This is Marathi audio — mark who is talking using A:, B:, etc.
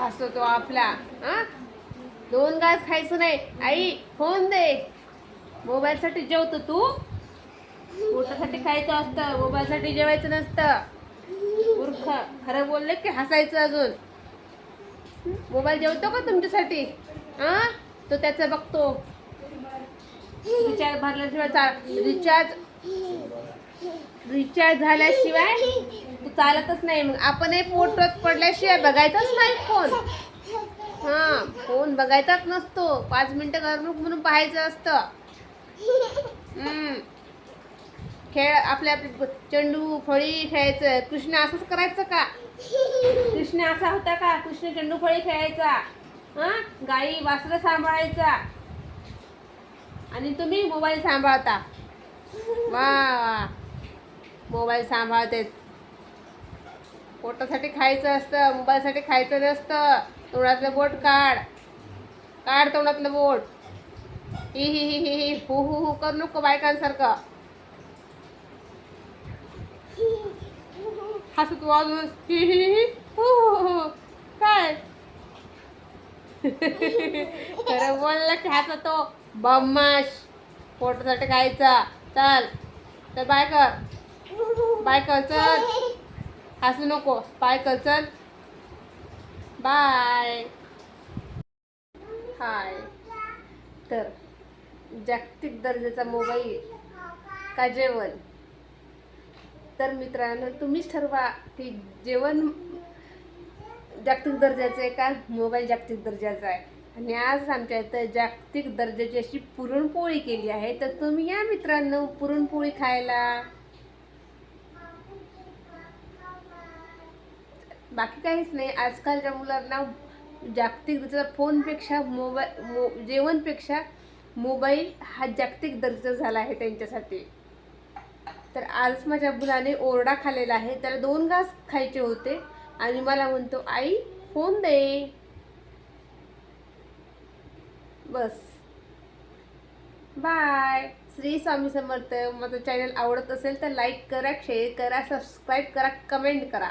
A: हसतो तो आपला हा? दोन घास खायचं नाही. आई फोन दे. मोबाईलसाठी जेवतो तू? पोटासाठी खायचं असतं मोबाईलसाठी जेवायचं नसतं. मूर्ख खरं बोलले की हसायचं अजून. मोबाईल जेवतो का तुमच्यासाठी? हा? तो त्याचं बघतो. रिचार्ज भरल्याशिवाय रिचार्ज रिचार्ज झाल्याशिवाय तू चालतच नाही. मग आपणही पोटात पडल्याशिवाय बघायचाच नाही फोन. हा फोन बघायचाच नसतो. पाच मिनटं करमणूक म्हणून पाहायचं असतं. खेळ आपल्या चेंडू फळी खेळायचं. कृष्ण असंच करायचं का? कृष्ण असा होता का? कृष्ण चेंडू फळी खेळायचा. हा? गाई वासरं सांभाळायचा. आणि तुम्ही मोबाईल सांभाळता. वा वा. मोबाईल सांभाळते पोटासाठी खायचं असतं मोबाईलसाठी खायचं नसतं. तोंडातलं बोट काढ. काढ तोंडातलं बोट. ही ही ही ही ही. हु हु हु करू नको बायकांसारखं. हसत वाजून ही ही ही हु. हु काय? खरं बोललं की तो. बम्माश. पोटासाठी खायचा. चल. तर बाय कर. बाय कर हसू नको बाय कर बाय हाय तर जागतिक दर्जाचा मोबाईल का जेवण? तर मित्रांनो तुम्हीच ठरवा की जेवण जागतिक दर्जाचं आहे का? मोबाईल जागतिक दर्जाचा आहे. आणि आज आमच्या इथं जागतिक दर्जाची अशी पुरणपोळी केली आहे. तर तुम्ही या मित्रांनो पुरणपोळी खायला. बाकी काहीच नाही. आजकालच्या मुलांना जागतिक दर्जाचा फोनपेक्षा मोबाईल मो जेवणपेक्षा मोबाईल हा जागतिक दर्जा झाला आहे त्यांच्यासाठी. तर आज माझ्या मुलाने ओरडा खाल्लेला आहे. त्याला दोन घास खायचे होते आणि मला म्हणतो आई फोन दे. बस. बाय. श्री स्वामी समर्थ. माझं चॅनल आवडत असेल तर लाईक करा शेअर करा सबस्क्राईब करा कमेंट करा.